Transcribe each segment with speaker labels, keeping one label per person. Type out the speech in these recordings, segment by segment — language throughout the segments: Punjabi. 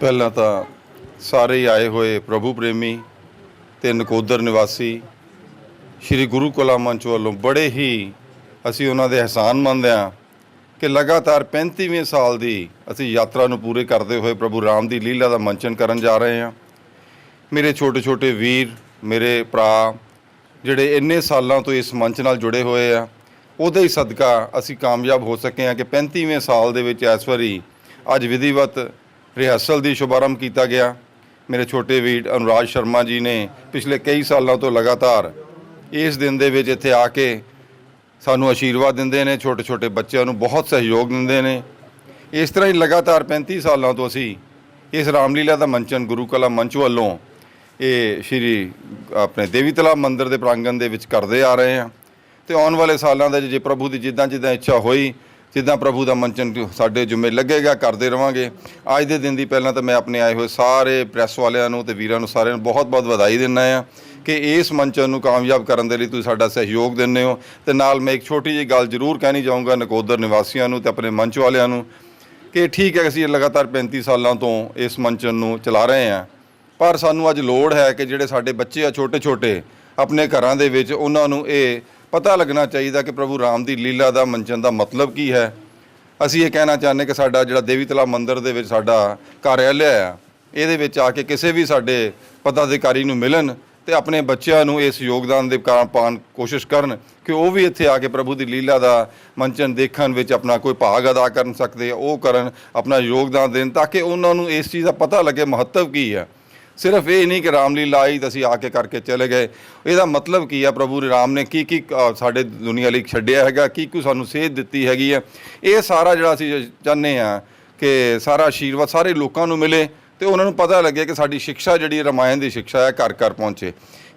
Speaker 1: ਪਹਿਲਾਂ ਤਾਂ ਸਾਰੇ ਹੀ ਆਏ ਹੋਏ ਪ੍ਰਭੂ ਪ੍ਰੇਮੀ ਤੇ ਨਕੋਦਰ ਨਿਵਾਸੀ ਸ੍ਰੀ ਗੁਰੂ ਕਲਾ ਮੰਚ ਵੱਲੋਂ ਬੜੇ ਹੀ ਅਸੀਂ ਉਹਨਾਂ ਦੇ ਅਹਿਸਾਨ ਅਹਿਸਾਨਮੰਦ ਹਾਂ ਕਿ ਲਗਾਤਾਰ 35ਵੇਂ ਸਾਲ ਦੀ ਅਸੀਂ ਯਾਤਰਾ ਨੂੰ ਪੂਰੇ ਕਰਦੇ ਹੋਏ ਪ੍ਰਭੂ ਰਾਮ ਦੀ ਲੀਲਾ ਦਾ ਮੰਚਨ ਕਰਨ ਜਾ ਰਹੇ ਹਾਂ। ਮੇਰੇ ਛੋਟੇ ਛੋਟੇ ਵੀਰ, ਮੇਰੇ ਭਰਾ, ਜਿਹੜੇ ਇੰਨੇ ਸਾਲਾਂ ਤੋਂ ਇਸ ਮੰਚ ਨਾਲ ਜੁੜੇ ਹੋਏ ਆ, ਉਹਦੇ ਹੀ ਸਦਕਾ ਅਸੀਂ ਕਾਮਯਾਬ ਹੋ ਸਕੇ ਹਾਂ ਕਿ 35ਵੇਂ ਸਾਲ ਦੇ ਵਿੱਚ ਇਸ ਵਾਰੀ ਅੱਜ ਵਿਧੀਵਤ ਰਿਹਰਸਲ ਦੀ ਸ਼ੁਭਾਰੰਭ ਕੀਤਾ ਗਿਆ। ਮੇਰੇ ਛੋਟੇ ਵੀਰ ਅਨੁਰਾਜ ਸ਼ਰਮਾ ਜੀ ਨੇ ਪਿਛਲੇ ਕਈ ਸਾਲਾਂ ਤੋਂ ਲਗਾਤਾਰ ਇਸ ਦਿਨ ਦੇ ਵਿੱਚ ਇੱਥੇ ਆ ਕੇ ਸਾਨੂੰ ਆਸ਼ੀਰਵਾਦ ਦਿੰਦੇ ਨੇ, ਛੋਟੇ ਛੋਟੇ ਬੱਚਿਆਂ ਨੂੰ ਬਹੁਤ ਸਹਿਯੋਗ ਦਿੰਦੇ ਨੇ। ਇਸ ਤਰ੍ਹਾਂ ਹੀ ਲਗਾਤਾਰ 35 ਸਾਲਾਂ ਤੋਂ ਅਸੀਂ ਇਸ ਰਾਮਲੀਲਾ ਦਾ ਮੰਚਨ ਗੁਰੂ ਕਲਾ ਮੰਚ ਵੱਲੋਂ ਇਹ ਸ਼੍ਰੀ ਆਪਣੇ ਦੇਵੀ ਤਲਾਬ ਮੰਦਿਰ ਦੇ ਪ੍ਰਾਂਗਣ ਦੇ ਵਿੱਚ ਕਰਦੇ ਆ ਰਹੇ ਹਾਂ। ਤੇ ਆਉਣ ਵਾਲੇ ਸਾਲਾਂ ਦੇ ਜੇ ਪ੍ਰਭੂ ਦੀ ਜਿੱਦਾਂ ਜਿੱਦਾਂ ਇੱਛਾ ਹੋਈ, ਜਿੱਦਾਂ ਪ੍ਰਭੂ ਦਾ ਮੰਚਨ ਸਾਡੇ ਜੁਮੇ ਲੱਗੇਗਾ, ਕਰਦੇ ਰਵਾਂਗੇ। ਅੱਜ ਦੇ ਦਿਨ ਦੀ ਪਹਿਲਾਂ ਤਾਂ ਮੈਂ ਆਪਣੇ ਆਏ ਹੋਏ ਸਾਰੇ ਪ੍ਰੈਸ ਵਾਲਿਆਂ ਨੂੰ ਤੇ ਵੀਰਾਂ ਨੂੰ ਸਾਰਿਆਂ ਨੂੰ ਬਹੁਤ-ਬਹੁਤ ਵਧਾਈ ਦਿੰਦਾ ਆ ਕਿ ਇਸ ਮੰਚਨ ਨੂੰ ਕਾਮਯਾਬ ਕਰਨ ਦੇ ਲਈ ਤੁਸੀਂ ਸਾਡਾ ਸਹਿਯੋਗ ਦਿੰਦੇ ਹੋ। ਤੇ ਨਾਲ ਮੈਂ ਇੱਕ ਛੋਟੀ ਜਿਹੀ ਗੱਲ ਜ਼ਰੂਰ ਕਹਿਣੀ ਚਾਹੂੰਗਾ ਨਕੋਦਰ ਨਿਵਾਸੀਆਂ ਨੂੰ ਤੇ ਆਪਣੇ ਮੰਚ ਵਾਲਿਆਂ ਨੂੰ ਕਿ ਠੀਕ ਹੈ ਅਸੀਂ ਲਗਾਤਾਰ 35 ਸਾਲਾਂ ਤੋਂ ਇਸ ਮੰਚਨ ਨੂੰ ਚਲਾ ਰਹੇ ਹਾਂ। ਪਰ ਸਾਨੂੰ ਅੱਜ ਲੋੜ ਹੈ ਕਿ ਜਿਹੜੇ ਸਾਡੇ ਬੱਚੇ ਆ ਛੋਟੇ ਛੋਟੇ ਆਪਣੇ ਘਰਾਂ ਦੇ ਵਿੱਚ ਉਹਨਾਂ ਨੂੰ ਇਹ ਪਤਾ ਲੱਗਣਾ ਚਾਹੀਦਾ ਕਿ ਪ੍ਰਭੂ ਰਾਮ ਦੀ ਲੀਲਾ ਦਾ, ਮੰਚਨ ਦਾ ਮਤਲਬ ਕੀ ਹੈ। ਅਸੀਂ ਇਹ ਕਹਿਣਾ ਚਾਹੁੰਦੇ ਕਿ ਸਾਡਾ ਜਿਹੜਾ ਦੇਵੀ ਤਲਾ ਮੰਦਿਰ ਦੇ ਵਿੱਚ ਸਾਡਾ ਕਾਰਿਆਲਿਆ ਆ, ਇਹਦੇ ਵਿੱਚ ਆ ਕੇ ਕਿਸੇ ਵੀ ਸਾਡੇ ਪਦਾਧਿਕਾਰੀ ਨੂੰ ਮਿਲਣ ਤੇ ਆਪਣੇ ਬੱਚਿਆਂ ਨੂੰ ਇਸ ਯੋਗਦਾਨ ਦੇ ਕਾਰਨ ਪਾਉਣ ਕੋਸ਼ਿਸ਼ ਕਰਨ ਕਿ ਉਹ ਵੀ ਇੱਥੇ ਆ ਕੇ ਪ੍ਰਭੂ ਦੀ ਲੀਲਾ ਦਾ, ਮੰਚਨ ਦੇਖਣ ਵਿੱਚ ਆਪਣਾ ਕੋਈ ਭਾਗ ਅਦਾ ਕਰਨ ਸਕਦੇ, ਉਹ ਕਰਨ, ਆਪਣਾ ਯੋਗਦਾਨ ਦੇਣ, ਤਾਂ ਕਿ ਉਹਨਾਂ ਨੂੰ ਇਸ ਚੀਜ਼ ਦਾ ਪਤਾ ਲੱਗੇ ਮਹੱਤਵ ਕੀ ਹੈ। ਸਿਰਫ ਇਹ ਨਹੀਂ ਕਿ ਰਾਮਲੀਲਾ ਆਈ ਤਾਂ ਅਸੀਂ ਆ ਕੇ ਕਰਕੇ ਚਲੇ ਗਏ। ਇਹਦਾ ਮਤਲਬ ਕੀ ਆ ਪ੍ਰਭੂ ਰਾਮ ਨੇ? ਕੀ ਕੀ ਸਾਡੇ ਦੁਨੀਆ ਲਈ ਛੱਡਿਆ ਹੈਗਾ? ਕੀ ਕੀ ਸਾਨੂੰ ਸੇਧ ਦਿੱਤੀ ਹੈਗੀ ਹੈ ਇਹ ਸਾਰਾ ਜਿਹੜਾ ਅਸੀਂ ਚਾਹੁੰਦੇ ਆ ਕਿ ਸਾਰਾ ਆਸ਼ੀਰਵਾਦ ਸਾਰੇ ਲੋਕਾਂ ਨੂੰ ਮਿਲੇ ਤੇ ਉਹਨਾਂ ਨੂੰ ਪਤਾ ਲੱਗੇ ਕਿ ਸਾਡੀ ਸਿੱਖਿਆ ਜਿਹੜੀ ਰਮਾਇਣ ਦੀ ਸਿੱਖਿਆ ਹੈ ਘਰ ਘਰ ਪਹੁੰਚੇ।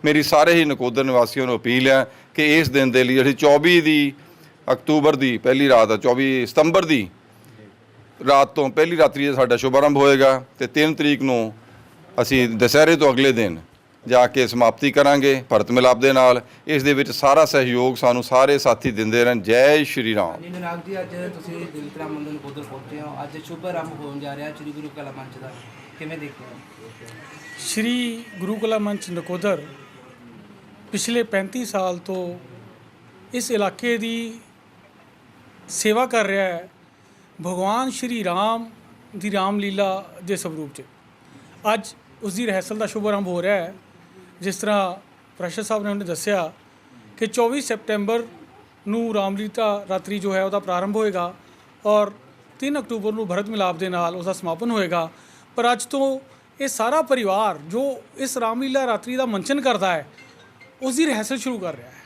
Speaker 1: ਮੇਰੀ ਸਾਰੇ ਹੀ ਨਕੋਦਰ ਨਿਵਾਸੀਆਂ ਨੂੰ ਅਪੀਲ ਹੈ ਕਿ ਇਸ ਦਿਨ ਦੇ ਲਈ ਜਿਹੜੀ 24 ਦੀ ਅਕਤੂਬਰ ਦੀ ਪਹਿਲੀ ਰਾਤ ਆ 24 ਸਤੰਬਰ ਦੀ ਰਾਤ ਤੋਂ ਪਹਿਲੀ ਰਾਤਰੀ ਸਾਡਾ ਸ਼ੁਭਾਰੰਭ ਹੋਏਗਾ ਤੇ 3 ਤਰੀਕ ਨੂੰ ਅਸੀਂ ਦੁਸਹਿਰੇ ਤੋਂ ਅਗਲੇ ਦਿਨ ਜਾ ਕੇ ਸਮਾਪਤੀ ਕਰਾਂਗੇ ਭਰਤ ਮਿਲਾਪ ਦੇ ਨਾਲ। ਇਸ ਦੇ ਵਿੱਚ ਸਾਰਾ ਸਹਿਯੋਗ ਸਾਨੂੰ ਸਾਰੇ ਸਾਥੀ ਦਿੰਦੇ ਰਹਿਣ। ਜੈ ਸ਼੍ਰੀ ਰਾਮ।
Speaker 2: ਜੀ ਨਰਾਗ ਜੀ ਅੱਜ ਤੁਸੀਂ ਦਿਲਤਰਾ ਮੰਦਰ ਨਕੋਦਰ ਪਹੁੰਚੇ ਹੋ। ਅੱਜ ਸ਼ੁਭ ਆਰੰਭ ਹੋਣ ਜਾ ਰਿਹਾ ਸ੍ਰੀ ਗੁਰੂ ਕਾ ਮੰਚ ਦਾ। ਕਿਵੇਂ ਦੇਖਦੇ ਹੋ?
Speaker 3: ਸ਼੍ਰੀ ਗੁਰੂ ਕਲਾ ਮੰਚ ਨਕੋਦਰ ਪਿਛਲੇ 35 ਸਾਲ ਤੋਂ ਇਸ ਇਲਾਕੇ ਦੀ ਸੇਵਾ ਕਰ ਰਿਹਾ ਹੈ। ਭਗਵਾਨ ਸ਼੍ਰੀ ਰਾਮ ਦੀ ਰਾਮਲੀਲਾ ਦੇ ਸਰੂਪ 'ਚ। ਅੱਜ ਉਸ ਦੀ ਰਹਿਸਲ ਦਾ ਸ਼ੁਭ ਆਰੰਭ ਹੋ ਰਿਹਾ ਹੈ, ਜਿਸ ਤਰ੍ਹਾਂ ਪ੍ਰਸ਼ਾ ਸਾਹਿਬ ਨੇ ਉਹਨੇ ਦੱਸਿਆ ਕਿ 24 ਸੈਪਟੈਂਬਰ ਨੂੰ ਰਾਮਲੀਲਾ ਰਾਤਰੀ ਜੋ ਹੈ ਉਹਦਾ ਪ੍ਰਾਰੰਭ ਹੋਏਗਾ ਔਰ 3 ਅਕਤੂਬਰ ਨੂੰ ਭਰਤ ਮਿਲਾਪ ਦੇ ਨਾਲ ਉਸ ਦਾ ਸਮਾਪਨ ਹੋਏਗਾ। ਪਰ ਅੱਜ ਤੋਂ ਇਹ ਸਾਰਾ ਪਰਿਵਾਰ ਜੋ ਇਸ ਰਾਮਲੀਲਾ ਰਾਤਰੀ ਦਾ ਮੰਚਨ ਕਰਦਾ ਹੈ ਉਸ ਦੀ ਰਹਿਸਲ ਸ਼ੁਰੂ ਕਰ ਰਿਹਾ ਹੈ।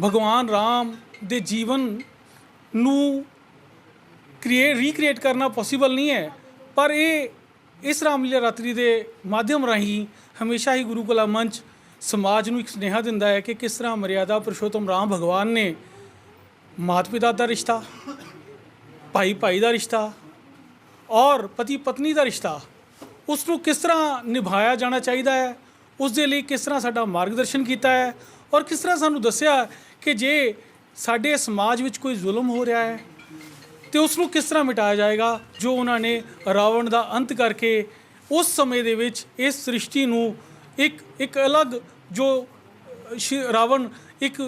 Speaker 3: ਭਗਵਾਨ ਰਾਮ ਦੇ ਜੀਵਨ ਨੂੰ ਕ੍ਰੀਏਟ ਰੀਕ੍ਰੀਏਟ ਕਰਨਾ ਪੋਸੀਬਲ ਨਹੀਂ ਹੈ, ਪਰ ਇਹ ਇਸ ਰਾਮਲੀਲਾ ਰਾਤਰੀ ਦੇ ਮਾਧਿਅਮ ਰਾਹੀਂ ਹਮੇਸ਼ਾ ਹੀ ਗੁਰੂ ਕਲਾ ਮੰਚ ਸਮਾਜ ਨੂੰ ਇੱਕ ਸੁਨੇਹਾ ਦਿੰਦਾ ਹੈ ਕਿ ਕਿਸ ਤਰ੍ਹਾਂ ਮਰਿਆਦਾ ਪੁਰਸ਼ੋਤਮ ਰਾਮ ਭਗਵਾਨ ਨੇ ਮਾਤਾ ਪਿਤਾ ਦਾ ਰਿਸ਼ਤਾ, ਭਾਈ ਭਾਈ ਦਾ ਰਿਸ਼ਤਾ ਔਰ ਪਤੀ ਪਤਨੀ ਦਾ ਰਿਸ਼ਤਾ, ਉਸ ਨੂੰ ਕਿਸ ਤਰ੍ਹਾਂ ਨਿਭਾਇਆ ਜਾਣਾ ਚਾਹੀਦਾ ਹੈ, ਉਸ ਦੇ ਲਈ ਕਿਸ ਤਰ੍ਹਾਂ ਸਾਡਾ ਮਾਰਗਦਰਸ਼ਨ ਕੀਤਾ ਹੈ ਔਰ ਕਿਸ ਤਰ੍ਹਾਂ ਸਾਨੂੰ ਦੱਸਿਆ ਕਿ ਜੇ ਸਾਡੇ ਸਮਾਜ ਵਿੱਚ ਕੋਈ ਜ਼ੁਲਮ ਹੋ ਰਿਹਾ ਹੈ ਤੇ ਉਸ ਨੂੰ ਕਿਸ ਤਰ੍ਹਾਂ ਮਿਟਾਇਆ ਜਾਏਗਾ, ਜੋ ਉਹਨਾਂ ਨੇ ਰਾਵਣ ਦਾ ਅੰਤ ਕਰਕੇ ਉਸ ਸਮੇਂ ਦੇ ਵਿੱਚ ਇਸ ਸ੍ਰਿਸ਼ਟੀ ਨੂੰ ਇੱਕ ਇੱਕ ਅਲੱਗ ਜੋ ਰਾਵਣ ਇੱਕ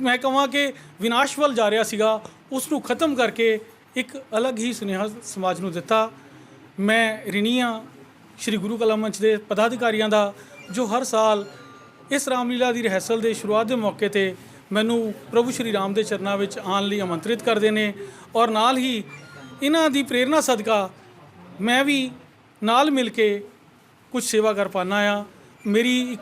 Speaker 3: ਮੈਂ ਕਹਾਂ ਕਿ ਵਿਨਾਸ਼ ਵੱਲ ਜਾ ਰਿਹਾ ਸੀਗਾ ਉਸ ਨੂੰ ਖਤਮ ਕਰਕੇ ਇੱਕ ਅਲੱਗ ਹੀ ਸੁਨੇਹਾ ਸਮਾਜ ਨੂੰ ਦਿੱਤਾ। ਮੈਂ ਰਿਣੀਆਂ ਸ਼੍ਰੀ ਗੁਰੂ ਕਲਾ ਮੰਚ ਦੇ ਪਦਾਧਿਕਾਰੀਆਂ ਦਾ, ਜੋ ਹਰ ਸਾਲ ਇਸ ਰਾਮਲੀਲਾ ਦੀ ਰਹਿਸਲ ਦੇ ਸ਼ੁਰੂਆਤ ਦੇ ਮੌਕੇ ਤੇ ਮੈਨੂੰ ਪ੍ਰਭੂ ਸ਼੍ਰੀ ਰਾਮ ਦੇ ਚਰਨਾਂ ਵਿੱਚ ਆਉਣ ਲਈ ਆਮੰਤਰਿਤ ਕਰਦੇ ਨੇ ਔਰ ਨਾਲ ਹੀ ਇਹਨਾਂ ਦੀ ਪ੍ਰੇਰਣਾ ਸਦਕਾ ਮੈਂ ਵੀ ਨਾਲ ਮਿਲ ਕੇ ਕੁਝ ਸੇਵਾ ਕਰ ਪਾਨਾ ਆ। ਮੇਰੀ ਇੱਕ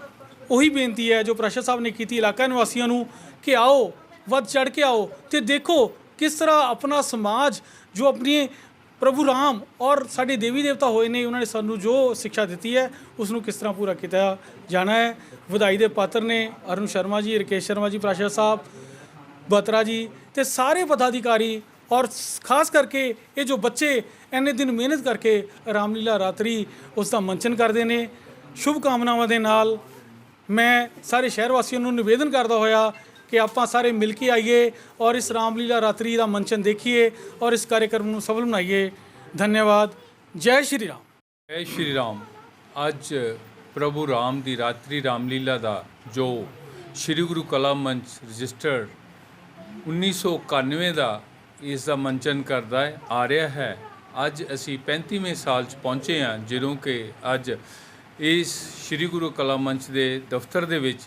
Speaker 3: ਉਹੀ ਬੇਨਤੀ ਹੈ ਜੋ ਪ੍ਰਸ਼ਾ ਸਾਹਿਬ ਨੇ ਕੀਤੀ ਇਲਾਕਾ ਨਿਵਾਸੀਆਂ ਨੂੰ ਕਿ ਆਓ, ਵੱਧ ਚੜ ਕੇ ਆਓ ਤੇ ਦੇਖੋ ਕਿਸ ਤਰ੍ਹਾਂ ਆਪਣਾ ਸਮਾਜ ਜੋ ਆਪਣੀ ਪ੍ਰਭੂ ਰਾਮ ਔਰ ਸਾਡੇ ਦੇਵੀ ਦੇਵਤਾ ਹੋਏ ਨੇ, ਉਹਨਾਂ ਨੇ ਸਾਨੂੰ ਜੋ ਸਿੱਖਿਆ ਦਿੱਤੀ ਹੈ ਉਸ ਨੂੰ ਕਿਸ ਤਰ੍ਹਾਂ ਪੂਰਾ ਕੀਤਾ ਜਾਣਾ ਹੈ? ਵਧਾਈ ਦੇ ਪਾਤਰ ਨੇ ਅਰੁਣ ਸ਼ਰਮਾ ਜੀ, ਰਕੇਸ਼ ਸ਼ਰਮਾ ਜੀ ਪ੍ਰਾਸ਼ਾ ਸਾਹਿਬ, ਬਤਰਾ ਜੀ ਤੇ ਸਾਰੇ ਪਦਾਧਿਕਾਰੀ ਔਰ ਖਾਸ ਕਰਕੇ ਇਹ ਜੋ ਬੱਚੇ ਇੰਨੇ ਦਿਨ ਮਿਹਨਤ ਕਰਕੇ ਰਾਮਲੀਲਾ ਰਾਤਰੀ ਉਸ ਦਾ ਮੰਚਨ ਕਰਦੇ ਨੇ। ਸ਼ੁਭ ਕਾਮਨਾਵਾਂ ਦੇ ਨਾਲ ਮੈਂ ਸਾਰੇ ਸ਼ਹਿਰ ਵਾਸੀਆਂ ਨੂੰ ਨਿਵੇਦਨ ਕਰਦਾ ਹੋਇਆ ਕਿ ਆਪਾਂ ਸਾਰੇ ਮਿਲ ਕੇ ਆਈਏ ਔਰ ਇਸ ਰਾਮਲੀਲਾ ਰਾਤਰੀ ਦਾ ਮੰਚਨ ਦੇਖੀਏ ਔਰ ਇਸ ਕਾਰਜਕ੍ਰਮ ਨੂੰ ਸਫਲ ਬਣਾਈਏ। ਧੰਨਵਾਦ। ਜੈ ਸ਼੍ਰੀ ਰਾਮ।
Speaker 4: ਜੈ ਸ਼੍ਰੀ ਰਾਮ। ਅੱਜ ਪ੍ਰਭੂ ਰਾਮ ਦੀ ਰਾਤਰੀ ਰਾਮਲੀਲਾ ਦਾ ਜੋ ਸ਼੍ਰੀ ਗੁਰੂ ਕਲਾ ਮੰਚ ਰਜਿਸਟਰਡ 1991 ਦਾ ਇਸ ਦਾ ਮੰਚਨ ਕਰਦਾ ਹੈ, ਆ ਰਿਹਾ ਹੈ। ਅੱਜ ਅਸੀਂ 35ਵੇਂ ਸਾਲ 'ਚ ਪਹੁੰਚੇ ਹਾਂ, ਜਦੋਂ ਕਿ ਅੱਜ ਇਸ ਸ਼੍ਰੀ ਗੁਰੂ ਕਲਾ ਮੰਚ ਦੇ ਦਫ਼ਤਰ ਦੇ ਵਿੱਚ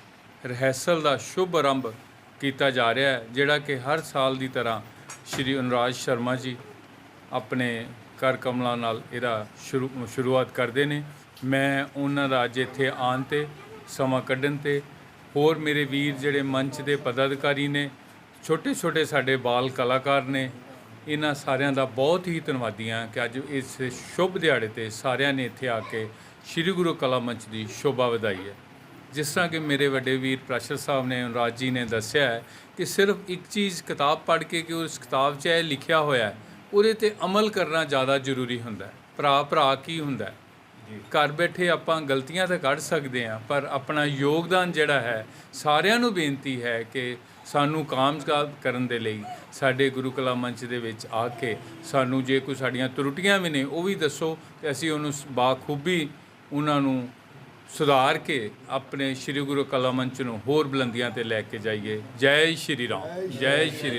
Speaker 4: ਰਿਹਰਸਲ ਦਾ ਸ਼ੁਭ ਆਰੰਭ ਕੀਤਾ ਜਾ ਰਿਹਾ ਹੈ, ਜਿਹੜਾ ਕਿ ਹਰ ਸਾਲ ਦੀ ਤਰ੍ਹਾਂ ਸ਼੍ਰੀ ਅਨੁਰਾਜ ਸ਼ਰਮਾ ਜੀ ਆਪਣੇ ਕਰ ਕਮਲਾਂ ਨਾਲ ਇਹਦਾ ਸ਼ੁਰੂ, ਸ਼ੁਰੂਆਤ ਕਰਦੇ ਨੇ। ਮੈਂ ਉਹਨਾਂ ਦਾ ਅੱਜ ਇੱਥੇ ਆਉਣ ਤੇ, ਸਮਾਂ ਕੱਢਣ ਤੇ, ਹੋਰ ਮੇਰੇ ਵੀਰ ਜਿਹੜੇ ਮੰਚ ਦੇ ਪਦਾਧਿਕਾਰੀ ਨੇ ਛੋਟੇ ਛੋਟੇ ਸਾਡੇ ਬਾਲ ਕਲਾਕਾਰ ਨੇ, ਇਹਨਾਂ ਸਾਰਿਆਂ ਦਾ ਬਹੁਤ ਹੀ ਧੰਨਵਾਦੀ ਹਾਂ ਕਿ ਅੱਜ ਇਸ ਸ਼ੁਭ ਦਿਹਾੜੇ ਤੇ ਸਾਰਿਆਂ ਨੇ ਇੱਥੇ ਆ ਕੇ ਸ੍ਰੀ ਗੁਰੂ ਕਲਾ ਮੰਚ ਦੀ ਸ਼ੋਭਾ ਵਧਾਈ ਹੈ। ਜਿਸ ਤਰ੍ਹਾਂ ਕਿ ਮੇਰੇ ਵੱਡੇ ਵੀਰ ਪ੍ਰਾਸ਼ਰ ਸਾਹਿਬ ਨੇ ਰਾਜ ਜੀ ਨੇ ਦੱਸਿਆ ਹੈ ਕਿ ਸਿਰਫ ਇੱਕ ਚੀਜ਼ ਕਿਤਾਬ ਪੜ੍ਹ ਕੇ ਕਿ ਉਸ ਕਿਤਾਬ 'ਚ ਇਹ ਲਿਖਿਆ ਹੋਇਆ ਹੈ ਉਹਦੇ ਤੇ ਅਮਲ ਕਰਨਾ ਜ਼ਿਆਦਾ ਜ਼ਰੂਰੀ ਹੁੰਦਾ ਹੈ। ਭਰਾ ਭਰਾ ਕੀ ਹੁੰਦਾ ਹੈ? ਘਰ ਬੈਠੇ ਆਪਾਂ ਗਲਤੀਆਂ ਤਾਂ ਕੱਢ ਸਕਦੇ ਹਾਂ ਪਰ ਆਪਣਾ ਯੋਗਦਾਨ ਜਿਹੜਾ ਹੈ ਸਾਰਿਆਂ ਨੂੰ ਬੇਨਤੀ ਹੈ ਕਿ ਸਾਨੂੰ ਕਾਮਯਾਬ ਕਰਨ ਦੇ ਲਈ ਸਾਡੇ ਗੁਰੂ ਕਲਾ ਮੰਚ ਦੇ ਵਿੱਚ ਆ ਕੇ ਸਾਨੂੰ ਜੇ ਕੋਈ ਸਾਡੀਆਂ ਤਰੁੱਟੀਆਂ ਵੀ ਨੇ ਉਹ ਵੀ ਦੱਸੋ ਤੇ ਅਸੀਂ ਉਹਨੂੰ ਬਾਖੂਬੀ ਉਹਨਾਂ ਨੂੰ ਸੁਧਾਰ ਕੇ ਆਪਣੇ ਸ੍ਰੀ ਗੁਰੂ ਕਲਾ ਮੰਚ ਨੂੰ ਹੋਰ ਬੁਲੰਦੀਆਂ ਤੇ ਲੈ ਕੇ ਜਾਈਏ। ਜੈ ਸ਼੍ਰੀ ਰਾਮ। ਜੈ ਸ਼੍ਰੀ